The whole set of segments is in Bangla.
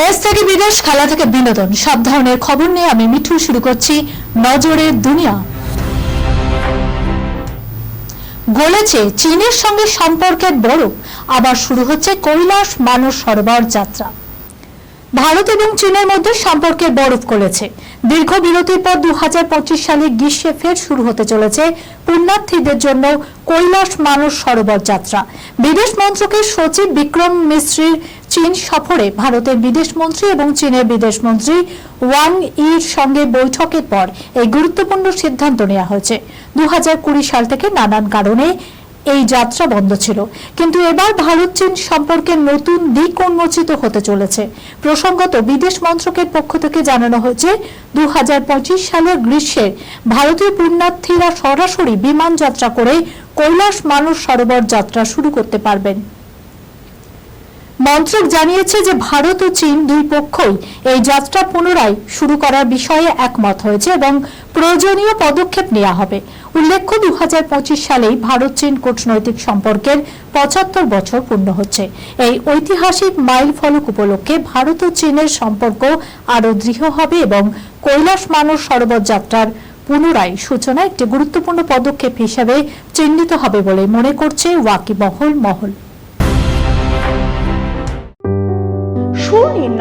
দেশ থেকে বিদেশ খেলা থেকে বিনোদন, সব ধরনের খবর নিয়ে আমি মিঠু শুরু করছি নজরে দুনিয়া। গলেছে চীনের সঙ্গে সম্পর্কের বরফ আবার শুরু হচ্ছে কৈলাস মানস সরোবর যাত্রা। ভারত এবং চীনের মধ্যে সম্পর্কের বরফ গলেছে। দীর্ঘ বিরতির পর দু সালে গ্রীষ্মে ফের শুরু হতে চলেছে পুণ্যার্থীদের জন্য কৈলাস মানস সরোবর যাত্রা। বিদেশ মন্ত্রকের সচিব বিক্রম মিশ্রির চীন সফরে ভারতের বিদেশ মন্ত্রী এবং চীনের বিদেশ মন্ত্রী ওয়াং ইর সঙ্গে বৈঠকের পর এই গুরুত্বপূর্ণ সিদ্ধান্ত নেওয়া হয়েছে। দু হাজার কুড়ি সাল থেকে নানান কারণে এই যাত্রা বন্ধ ছিল। কিন্তু এবার ভারত চীন সম্পর্কে নতুন দিক উন্মোচিত হতে চলেছে। প্রসঙ্গত বিদেশ মন্ত্রকের পক্ষ থেকে জানানো হয়েছে দু হাজার পঁচিশ সালের গ্রীষ্মে ভারতীয় পুণ্যার্থীরা সরাসরি বিমান যাত্রা করে কৈলাস মানুষ সরোবর যাত্রা শুরু করতে পারবেন। মন্ত্রক জানিয়েছে যে ভারত ও চীন দুই পক্ষই এই যাত্রা পুনরায় শুরু করার বিষয়ে একমত হয়েছে এবং প্রয়োজনীয় পদক্ষেপ নেওয়া হবে। উল্লেখ্য দু সালেই ভারত চীন কূটনৈতিক সম্পর্কের পঁচাত্তর বছর পূর্ণ হচ্ছে। এই ঐতিহাসিক মাইল ফলক উপলক্ষে ভারত ও চীনের সম্পর্ক আরও দৃঢ় হবে এবং কৈলাস মানস সরোবর যাত্রার পুনরায় সূচনা একটি গুরুত্বপূর্ণ পদক্ষেপ হিসেবে চিহ্নিত হবে বলে মনে করছে ওয়াকিবহল মহল।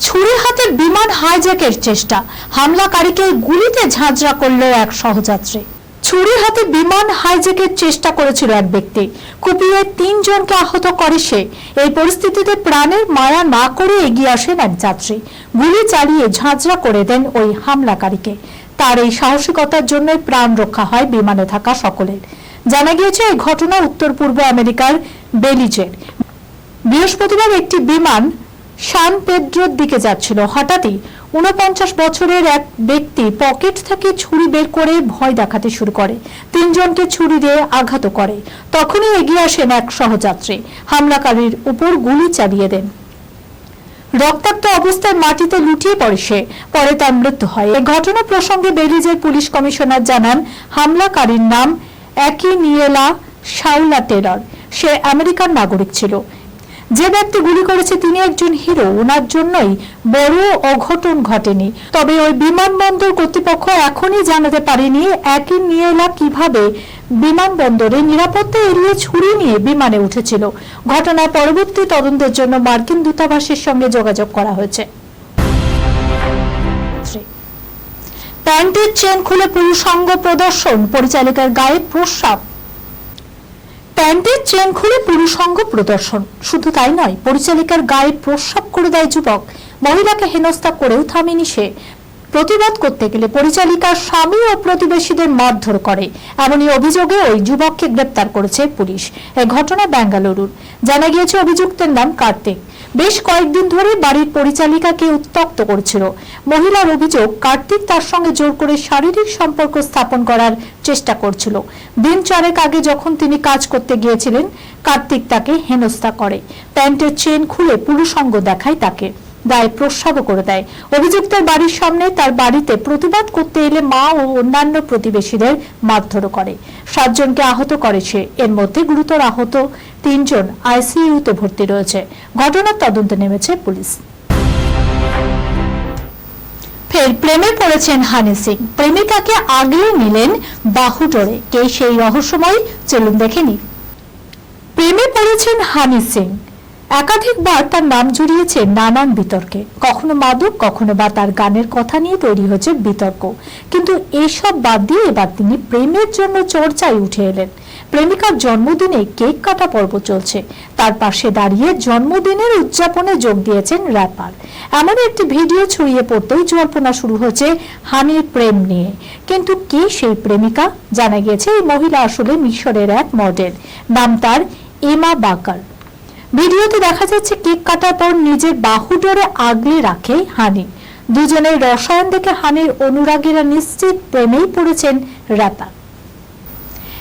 ছুরি হাতে বিমান হাইজ্যাকের চেষ্টা। হামলাকারীকে গুলিতে ঝাঁঝরা করল এক সহযাত্রী। ছুরি হাতে বিমান হাইজ্যাকের চেষ্টা করেছিল এক ব্যক্তি। কুপিয়ে তিনজনকে আহত করে সে। এই পরিস্থিতিতে প্রাণের মায়া না করে এগিয়ে আসেন এক যাত্রী। গুলি চালিয়ে ঝাঁঝরা করে দেন ওই হামলাকারীকে। তার এই সাহসিকতার জন্য প্রাণ রক্ষা হয় বিমানে থাকা সকলের। জানা গিয়েছে, এই ঘটনা উত্তর পূর্ব আমেরিকার বেলিজের বৃহস্পতিবার একটি বিমান সান পেড্রোর দিকে যাচ্ছিল। হঠাৎই উনপঞ্চাশ বছরের এক ব্যক্তি পকেট থেকে ছুরি বের করে ভয় দেখাতে শুরু করে। তিনজনকে ছুরি দিয়ে আঘাত করে। তখনই এগিয়ে আসেন এক সহযাত্রী। হামলাকারীর উপর গুলি চালিয়ে দেন। রক্তাক্ত অবস্থায় মাটিতে লুটিয়ে পড়ে সে, পরে তার মৃত্যু হয়। এই ঘটনা প্রসঙ্গে বেলিজের পুলিশ কমিশনার জানান, হামলাকারীর নাম একই নিয়েলা শাউলা টেলর। সে আমেরিকান নাগরিক ছিল। যে ব্যক্তি গুলি করেছে, তিনি একজন হিরো। ওনার জন্যই বড় অঘটন ঘটেনি। তবে ওই বিমানবন্দর কর্তৃপক্ষ এখনই জানাতে পারেনি একই নিয়েলা কীভাবে বিমানবন্দরে নিরাপত্তা এড়িয়ে ছুরি নিয়ে বিমানে উঠেছিল। ঘটনার পরবর্তী তদন্তের জন্য মার্কিন দূতাবাসের সঙ্গে যোগাযোগ করা হয়েছে। প্যান্টের চেন খুলে পুরুষাঙ্গ প্রদর্শন, পরিচালিকার গায়ে প্রস্রাব। প্যান্টের চেন খুলে পুরুষাঙ্গ প্রদর্শন, শুধু তাই নয়, পরিচালিকার গায়ে প্রস্রাব করে দেয় যুবক। মহিলাকে হেনস্থা করেও থামেনি সে। প্রতিবাদ করতে গেলে পরিচালিকার স্বামী ও প্রতিবেশীদের মারধর করে। এমনই অভিযোগে ওই যুবককে গ্রেপ্তার করেছে পুলিশ। এই ঘটনা বেঙ্গালুরুর জানা গিয়েছে, অভিযুক্তের নাম কার্তিক। বেশ কয়েকদিন ধরে বাড়ির পরিচালিকাকে উত্তক্ত করছিল। মহিলার অভিযোগ, কার্তিক তার সঙ্গে জোর করে শারীরিক সম্পর্ক স্থাপন করার চেষ্টা করছিল। দিন চারেক আগে যখন তিনি কাজ করতে গিয়েছিলেন, কার্তিক তাকে হেনস্থা করে। প্যান্টের চেন খুলে পুরুষঙ্গ দেখায় তাকে, দায় প্রস্রাবও করে দেয়। অভিযুক্তের বাড়ির সামনে তার বাড়িতে প্রতিবাদ করতে এলে মা ও অন্যান্য প্রতিবেশীদের মারধর করে। সাতজনকে আহত করে সে। এর মধ্যে গুরুতর আহত তিনজন আইসিইউতে ভর্তি রয়েছে। ঘটনার তদন্তে নেমেছে পুলিশ। ফের প্রেমে পড়েছেন হানি সিং। প্রেমিকাকে আগলে নিলেন বাহুডোরে কে সেই রহস্যময় চলুন দেখেনি প্রেমে পড়েছেন হানি সিং। একাধিকবার তার নাম জড়িয়েছে নানান বিতর্কে। কখনো মাদক, কখনো বা তার গানের কথা নিয়ে তৈরি হয়েছে বিতর্ক। কিন্তু এসব বাদ দিয়ে এবার তিনি প্রেমের জন্য চর্চায় উঠে এলেন। প্রেমিকার জন্মদিনে কেক কাটা পর্ব চলছে। তার পাশে দাঁড়িয়ে জন্মদিনের উদযাপনে যোগ দিয়েছেন র্যাপার। এমন একটি ভিডিও ছড়িয়ে পড়তেই জল্পনা শুরু হয়েছে হানির প্রেম নিয়ে। কিন্তু কে সেই প্রেমিকা? জানা গিয়েছে এই মহিলা আসলে মিশরের এক মডেল নাম তার এমা বাকার। ভিডিওতে দেখা যাচ্ছে কেক কাটার পর নিজের বাহু ডোরে আগলে রাখে হানি। দুজনের রসায়ন দেখে হানির অনুরাগীরা নিশ্চিত প্রেমেই পড়েছেন র্যাপার।